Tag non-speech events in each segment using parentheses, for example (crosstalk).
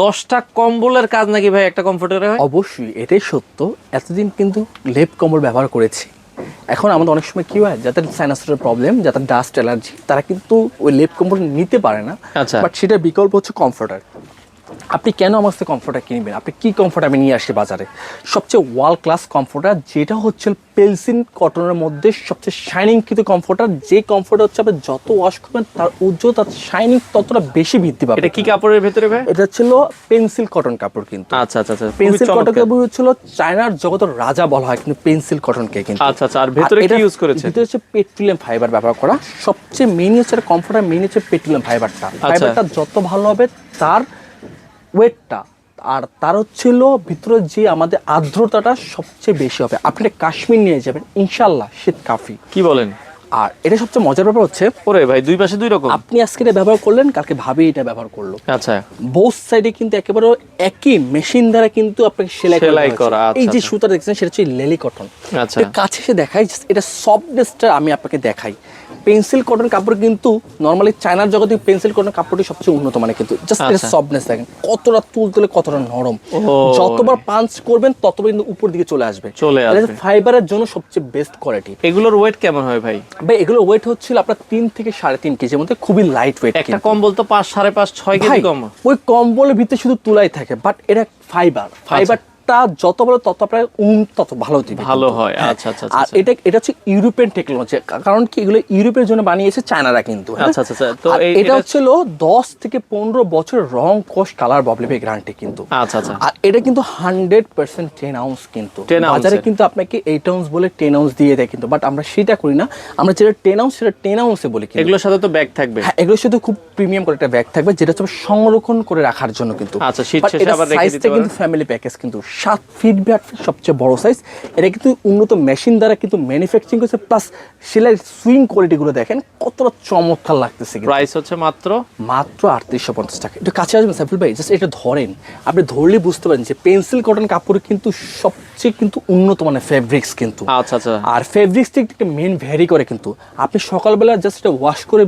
দশটা কম্বলের কাজ নাকি ভাই একটা কমফোর্টারে হয়? অবশ্যই এটাই সত্য। এতদিন কিন্তু লেপ কম্বল ব্যবহার করেছি। এখন আমাদের অনেক সময় কি হয় যাদের সাইনাসের প্রবলেম যাদের ডাস্ট অ্যালার্জি তারা কিন্তু ওই লেপ কম্বল নিতে পারে না। আচ্ছা। বাট সেটার বিকল্প হচ্ছে কমফোর্টার আপনি কেন আমার সাথে কমফোর্টার কিনবেন? আপনি কি কমফোর্ট আমি নিয়ে আসি বাজারে? সবচেয়ে ওয়ার্ল্ড ক্লাস কমফোর্টার যেটা হচ্ছে পেলসিন কটনের মধ্যে সবচেয়ে শাইনিং কিন্তু কমফোর্টার যে কমফোর্টার হচ্ছে আপনি যত ওয়াশ করবেন তার উজ্জ্বল তার শাইনিং ততটা বেশি বৃদ্ধি পাবে। এটা কি কাপড়ের ভেতরে ভাই? এটা ছিল পেন্সিল কটন কাপড় কিন্তু। আচ্ছা আচ্ছা আচ্ছা। পেন্সিল কটন কাপড় হচ্ছিল চায়নার জগতের রাজা বলা হয় কিন্তু পেন্সিল কটনকে কিন্তু। আচ্ছা আচ্ছা আর ভেতরে কি ইউজ করেছে ভিতরে হচ্ছে পেট্রোলিয়াম ফাইবার ব্যবহার করা। সবচেয়ে মেইন হচ্ছে কমফোর্টার মেইন হচ্ছে পেট্রোলিয়াম ফাইবারটা। ফাইবারটা যত ভালো হবে তার ওয়েটটা আর তার হচ্ছিল ভিতরে যে আমাদের আর্দ্রতাটা সবচেয়ে বেশি হবে। আপনি কাশ্মীর নিয়ে যাবেন, ইনশাল্লাহ শীত কাফি। কি বলেন? আর এটা সবচেয়ে মজার ব্যাপার হচ্ছে ওরে ভাই দুই পাশে দুই রকম। আপনি আজকে এটা ব্যবহার করলেন কালকে ভাবি এটা ব্যবহার করল। আচ্ছা। বোথ সাইডে কিন্তু একেবারে একই মেশিন দ্বারা কিন্তু আপনাকে সেলাই করা সেলাই করা, আচ্ছা, এই যে আচ্ছা। সুতা দেখছেন সেটা হচ্ছে লেলি কটন আচ্ছা। কাছে এসে দেখাই এটা সফটনেসটা আমি আপনাকে দেখাই। পেন্সিল কটন কাপড় কিন্তু নর্মালি চায়নার জগতে পেন্সিল কটন কাপড়টি সবচেয়ে উন্নত মানে কিন্তু। জাস্ট এটা। সফটনেস দেখেন কতটা তুল তুলে কতটা নরম। যতবার পাঞ্চ করবেন ততবার কিন্তু উপর দিকে চলে আসবে। চলে আসবে। ফাইবারের জন্য সবচেয়ে বেস্ট কোয়ালিটি এগুলোর ওয়েট কেমন হয় ভাই? ভাই এগুলো ওয়েট হচ্ছিল আপনার তিন থেকে সাড়ে তিন কেজির মধ্যে খুবই লাইট ওয়েট একটা কম্বল তো পাঁচ সাড়ে পাঁচ ছয় কেজি কম। ওই কম্বলের ভিতরে শুধু তুলাই থাকে বাট এটা ফাইবার ফাইবার ফাইবারটা যত বড় তত আপনার উম তত ভালো দিবে ভালো হয়, হ্যাঁ। আচ্ছা, আচ্ছা, আর আচ্ছা। এটা এটা হচ্ছে ইউরোপিয়ান টেকনোলজি কারণ কি এগুলো ইউরোপের জন্য বানিয়েছে চায়নারা কিন্তু হ্যাঁ? আচ্ছা, আচ্ছা, আচ্ছা। তো এটা হচ্ছিল দশ থেকে পনেরো বছর রং কোষ কালার প্রবলেমে গ্যারান্টি কিন্তু। আচ্ছা আচ্ছা। আর এটা কিন্তু হান্ড্রেড পার্সেন্ট টেন আউন্স কিন্তু। বাজারে কিন্তু আপনাকে এইট আউন্স বলে টেন আউন্স দিয়ে দেয় কিন্তু বাট আমরা সেটা করি না। আমরা যেটা টেন আউন্স সেটা টেন আউন্সে বলি এগুলোর সাথে তো ব্যাগ থাকবে। হ্যাঁ এগুলোর সাথে খুব প্রিমিয়াম করে একটা ব্যাগ থাকবে যেটা হচ্ছে সংরক্ষণ করে রাখার জন্য কিন্তু। আচ্ছা, এটা আবার রেখে সাইজটা দিতে কিন্তু ফ্যামিলি প্যাকেজ কিন্তু সাত ফিট ফিট সবচেয়ে বড় সাইজ এটা কিন্তু উন্নত মেশিন দ্বারা কিন্তু ম্যানুফ্যাকচারিং করছে প্লাস সেলাই সুইং কোয়ালিটি গুলো দেখেন কতটা চমৎকার লাগতেছে প্রাইস হচ্ছে মাত্র? মাত্র আটত্রিশশো পঞ্চাশ টাকা। একটু কাছে আসবেন সাইফুল ভাই জাস্ট এটা ধরেন। আপনি ধরলে বুঝতে পারেন যে পেন্সিল কটন কাপড় কিন্তু সবচেয়ে কিন্তু উন্নত মানের ফেব্রিক্স কিন্তু। আচ্ছা আচ্ছা। আর ফেব্রিক্সটা একটু মেন ভ্যারি করে কিন্তু। আপনি সকালবেলা জাস্ট এটা ওয়াশ করে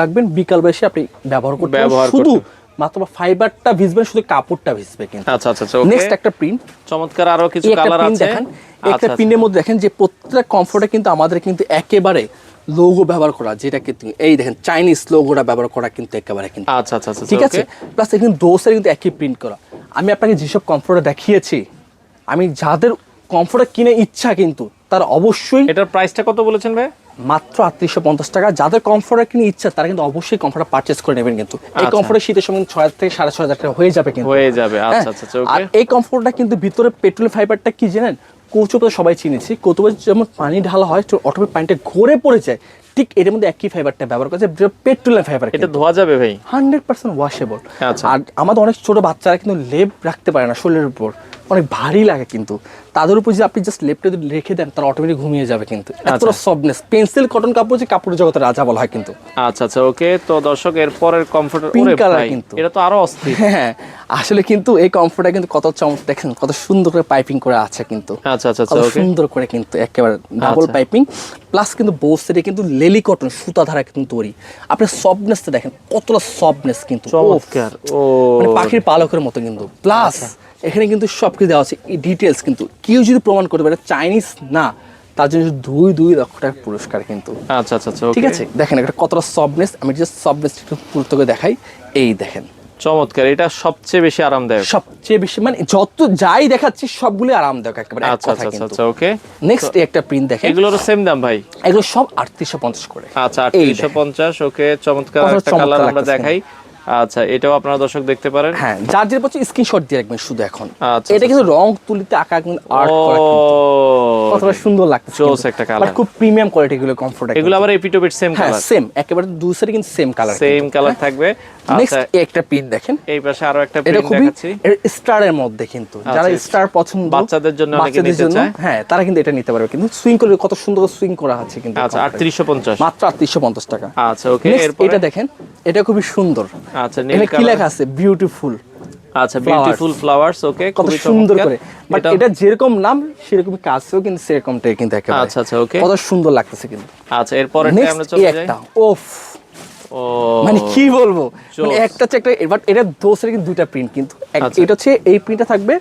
রাখবেন বিকালবেলা এসে আপনি ব্যবহার করতে ব্যবহার শুধু মাত্র ফাইবারটা ভিজবে শুধু কাপড়টা ভিজবে কিন্তু। আচ্ছা আচ্ছা আচ্ছা নেক্সট একটা প্রিন্ট চমৎকার আরও কিছু কালার আছে। দেখেন। আচ্ছা একটা আচ্ছা। প্রিন্টের মধ্যে দেখেন যে প্রত্যেকটা কমফোর্টে কিন্তু আমাদের কিন্তু একেবারে লোগো ব্যবহার করা যেটা কিন্তু এই দেখেন চাইনিজ লোগোটা ব্যবহার করা কিন্তু একেবারে কিন্তু। আচ্ছা আচ্ছা আচ্ছা ঠিক আছে? প্লাস এখানে দোসের কিন্তু একই প্রিন্ট করা। আমি আপনাকে যেসব কমফোর্টার দেখিয়েছি আমি যাদের কমফোর্টার কিনে ইচ্ছা কিন্তু তার অবশ্যই এটার প্রাইসটা কত বলেছেন ভাই? মাত্র আটত্রিশশো পঞ্চাশ টাকা। যাদের কমফোর্টার কিনে ইচ্ছা তারা কিন্তু অবশ্যই কমফোর্টার পারচেস করে নেবেন কিন্তু। এই আচ্ছা। কমফোর্টার শীতের সময় ছয় হাজার থেকে সাড়ে ছয় হাজার টাকা হয়ে যাবে কিন্তু। হয়ে যাবে। আচ্ছা হ্যাঁ? আচ্ছা আচ্ছা আর এই কমফোর্টটা কিন্তু ভিতরে পেট্রোল ফাইবারটা কি জানেন? কৌচুপে সবাই চিনেছি কৌতুবে যেমন পানি ঢালা হয় তো অটোমেটিক পানিটা ঘরে পড়ে যায় ঠিক এর মধ্যে একই ফাইবারটা ব্যবহার করেছে পেট্রোলিয়াম ফাইবার এটা ধোয়া যাবে ভাই। হান্ড্রেড পার্সেন্ট ওয়াশেবল আচ্ছা। আর আমাদের অনেক ছোট বাচ্চারা কিন্তু লেপ রাখতে পারে না শরীরের উপর। অনেক ভারী লাগে কিন্তু। তাদের উপর যদি আপনি জাস্ট লেপটা রেখে দেন তারা অটোমেটিক ঘুমিয়ে যাবে কিন্তু। এতটা সফটনেস পেন্সিল কটন কাপড় যে কাপড় জগতের রাজা বলা হয় কিন্তু। আচ্ছা আচ্ছা ওকে তো দর্শক এর পরের ওরে color ভাই কিন্তু। এটা তো আরও অস্থির। হ্যাঁ আসলে কিন্তু এই কমফোর্টটা কিন্তু কত চমক দেখেন কত সুন্দর করে পাইপিং করে আছে কিন্তু। আচ্ছা আচ্ছা আচ্ছা ওকে সুন্দর করে কিন্তু একেবারে ডাবল। পাইপিং প্লাস কিন্তু বোসের কিন্তু লেলি কটন সুতা ধারা কিন্তু তৈরি। আপনি সফটনেসটা দেখেন কতটা সফটনেস কিন্তু। চমৎকার। ও। মানে পাখির পালকের মতো কিন্তু। প্লাস। এখানে কিন্তু সব কিছু দেওয়া আছে। এই ডিটেলস কিন্তু। কেউ যদি প্রমাণ করতে পারে চাইনিজ না তার জন্য দুই দুই লক্ষ টাকার পুরস্কার কিন্তু। আচ্ছা আচ্ছা আচ্ছা ঠিক আছে? দেখেন এটা কতটা সফটনেস আমি জাস্ট সফটনেস একটু পুরো করে দেখাই। এই দেখেন। চমৎকার। এটা সবচেয়ে বেশি আরামদায়ক। সবচেয়ে বেশি মানে যত যাই দেখাচ্ছি সবগুলো আরামদায়ক একেবারে আচ্ছা আচ্ছা আচ্ছা আচ্ছা ওকে নেক্সট একটা প্রিন্ট দেখেন। এগুলোরও সেম দাম ভাই। এগুলো সব আটত্রিশশো পঞ্চাশ করে। আচ্ছা এই আটত্রিশশো দেখেন। পঞ্চাশ ওকে চমৎকার একটা কালার আমরা দেখাই। আচ্ছা এটাও আপনারা দর্শক দেখতে পারেন। হ্যাঁ যার যেটা পাচ্ছে স্ক্রিনশট দিয়ে রাখবেন শুধু এখন। আচ্ছা, এটা কিন্তু রং তুলিতে আঁকা কিন্তু আর্ট করা কতটা সুন্দর লাগছে জোস একটা colour। খুব প্রিমিয়াম কোয়ালিটি গুলো কমফোর্ট এগুলো আবার এপিটোপিট সেম হ্যাঁ কালার সেম একেবারে দুই সাইডে কিন্তু সেম কালার সেম কালার থাকবে। নেক্সট আচ্ছা একটা পিন দেখেন। এই পাশে আরও একটা এটা প্রিন্ট খুবই দেখাচ্ছি। স্টারের মধ্যে কিন্তু। যারা আচ্ছা, স্টার পছন্দ বাচ্চাদের জন্য অনেকে নিতে চায়। হ্যাঁ তারা কিন্তু এটা নিতে পারবে। কিন্তু সুইং করে কত সুন্দর সুইং করা আছে কিন্তু আচ্ছা comfort এ। আটত্রিশশো পঞ্চাশ। মাত্র আটত্রিশশো পঞ্চাশ টাকা। আচ্ছা ওকে এরপরে? এটা দেখেন। এটা খুবই সুন্দর। আচ্ছা নীল এখানে কি লেখা আছে? বিউটিফুল আচ্ছা বিউটিফুল ফ্লাওয়ার্স ওকে কত সুন্দর করে। বাট এটা এটা যেরকম নাম সেরকম কাজও কিন্তু সেরকমটাই কিন্তু একেবারে। আচ্ছা আচ্ছা ওকে কত সুন্দর লাগতেছে কিন্তু। আচ্ছা এরপরে আমরা চলে যাই। একটা ওফ। ও। মানে কি বলব? মানে একটা চেক বাট এটা দোসের কিন্তু দুইটা প্রিন্ট কিন্তু। এটা হচ্ছে এই প্রিন্টটা থাকবে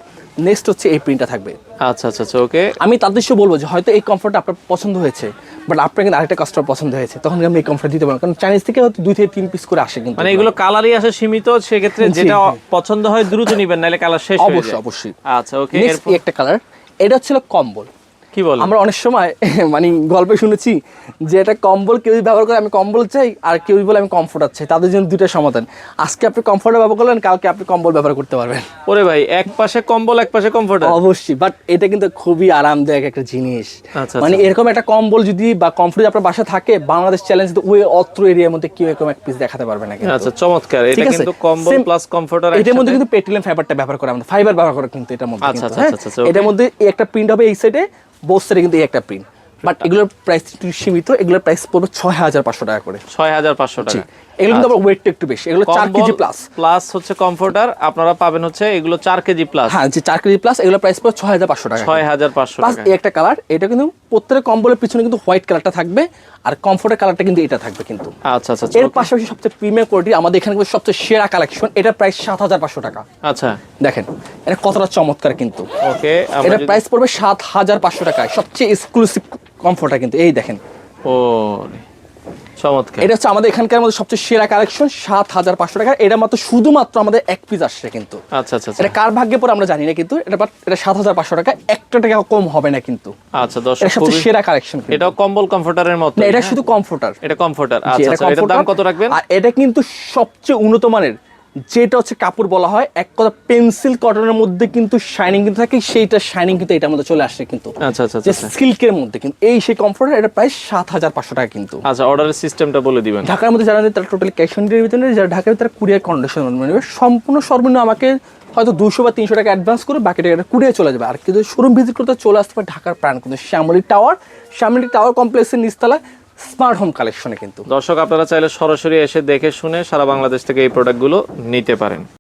নেক্সট হচ্ছে এই প্রিন্টটা থাকবে। আচ্ছা আচ্ছা আচ্ছা ওকে আমি তাদেরকে বলব যে হয়তো এই কমফর্ট আপনার পছন্দ হয়েছে বাট আপনার কিন্তু আরেকটা কাস্টমার পছন্দ হয়েছে তখন আমি এই কমফর্ট দিতে পারব কারণ চাইনিজ থেকে হয়তো দুই থেকে তিন পিস করে আসে কিন্তু মানে এগুলো। কালারই আসে সীমিত সেক্ষেত্রে যেটা পছন্দ হয় দ্রুত নিবেন নাহলে কালার শেষ হয়ে অবশ্যই অবশ্যই। আচ্ছা ওকে নেক্সট একটা কালার এটা হচ্ছিল কম্বল। কি বল আমরা অনেক সময় (laughs) মানে গল্পে শুনেছি যে এটা কম্বল কেউ যদি ব্যবহার করে আমি কম্বল চাই আর কেউ বলে আমি কমফোর্টার চাই তাদের জন্য দুইটা সমাধান আজকে আপনি কমফোর্টার ব্যবহার করলেন কালকে আপনি কম্বল ব্যবহার করতে পারবেন ওরে ভাই এক পাশে কম্বল এক পাশে কমফোর্টার অবশ্যই বাট এটা কিন্তু খুবই আরামদায়ক একটা জিনিস আচ্ছা, মানে আচ্ছা। এরকম একটা কম্বল যদি বা কমফোর্ট আপনার বাসা থাকে বাংলাদেশ চ্যালেঞ্জ ওই অত্র এরিয়ার মধ্যে কেউ এরকম এক পিস দেখাতে পারবে না কিন্তু। আচ্ছা চমৎকার এটা? কিন্তু কম্বল প্লাস কমফোর্টার এটার মধ্যে কিন্তু পেট্রোলিয়াম ফাইবারটা ব্যবহার করে আমাদের ফাইবার ব্যবহার করে কিন্তু এটার মধ্যে আচ্ছা, আচ্ছা, হ্যাঁ? আচ্ছা, আচ্ছা, এটার মধ্যে একটা প্রিন্ট হবে এই সাইডে বোস সাইডে কিন্তু এই একটা প্রিন্ট বাট এগুলোর প্রাইস সীমিত এগুলোর প্রাইস পড়বে ছয় হাজার পাঁচশো টাকা করে। ছয় হাজার পাঁচশো টাকা। এগুলো কিন্তু আবার ওয়েটটা একটু বেশি এগুলো চার কেজি প্লাস প্লাস হচ্ছে কমফোর্টার আপনারা পাবেন হচ্ছে এগুলো চার কেজি প্লাস হ্যাঁ যে চার কেজি প্লাস এগুলো প্রাইস পড়বে ছয় হাজার পাঁচশো টাকা ছয় হাজার পাঁচশো প্লাস এই একটা কালার এটা কিন্তু প্রত্যেকটা কম্বলের পিছনে কিন্তু হোয়াইট কালারটা থাকবে আর কমফোর্টের কালারটা কিন্তু এটা থাকবে কিন্তু। আচ্ছা আচ্ছা এর আচ্ছা, পাশাপাশি সবচেয়ে প্রিমিয়াম কোয়ালিটি আমাদের এখানে কিন্তু সবচেয়ে সেরা কালেকশন এটা প্রাইস সাত হাজার পাঁচশো টাকা। আচ্ছা। দেখেন এটা কতটা চমৎকার কিন্তু। ওকে এটা প্রাইস পড়বে সাত হাজার পাঁচশো টাকায় সবচেয়ে এক্সক্লুসিভ কমফোর্টার কিন্তু এই দেখেন। ও চমৎকার। এটা হচ্ছে আমাদের এখানকার মধ্যে সবচেয়ে সেরা কালেকশন সাত হাজার পাঁচশো টাকা এটা মাত্র শুধুমাত্র আমাদের এক পিস আসছে কিন্তু। আচ্ছা আচ্ছা আচ্ছা। এটা কার ভাগ্যে পরে আমরা জানি না কিন্তু এটা বাট এটা সাত হাজার পাঁচশো টাকা একটা টাকা কম হবে না কিন্তু। আচ্ছা এটা সবচেয়ে সেরা কালেকশন এটা কম্বল কমফোর্টারের মতো না এটা শুধু কমফোর্টার এটা কমফোর্টার আচ্ছা এটা আচ্ছা এটার দাম কত রাখবেন? আর এটা কিন্তু সবচেয়ে উন্নত মানের। যেটা হচ্ছে কাপড় বলা হয় এক কথা পেন্সিল কটনের মধ্যে কিন্তু শাইনিং কিন্তু থাকে সেইটা শাইনিং কিন্তু এটার মধ্যে চলে আসছে কিন্তু। আচ্ছা আচ্ছা যে আচ্ছা। সিল্কের মধ্যে কিন্তু। এই সেই কমফোর্টার এটা প্রায় সাত হাজার পাঁচশো টাকা কিন্তু। আচ্ছা অর্ডারের সিস্টেমটা বলে দিবেন। ঢাকার মধ্যে যারা তারা টোটালি ক্যাশ অন ডেলিভারি যারা ঢাকার ভিতরে কুরিয়ার কন্ডিশন নেবে সম্পূর্ণ সর্বনিম্ন আমাকে হয়তো দুশো বা তিনশো টাকা অ্যাডভান্স করে বাকি টাকাটা কুরিয়ার চলে যাবে। আর কিন্তু শোরুম ভিজিট করতে চলে আসতে পারে ঢাকার প্রাণ কিন্তু শ্যামলী টাওয়ার শ্যামলী টাওয়ার কমপ্লেক্সের নিচতলায় স্মার্ট হোম কালেকশনে কিন্তু। দর্শক, আপনারা চাইলে সরাসরি এসে দেখে শুনে সারা বাংলাদেশ থেকে এই প্রোডাক্টগুলো নিতে পারেন।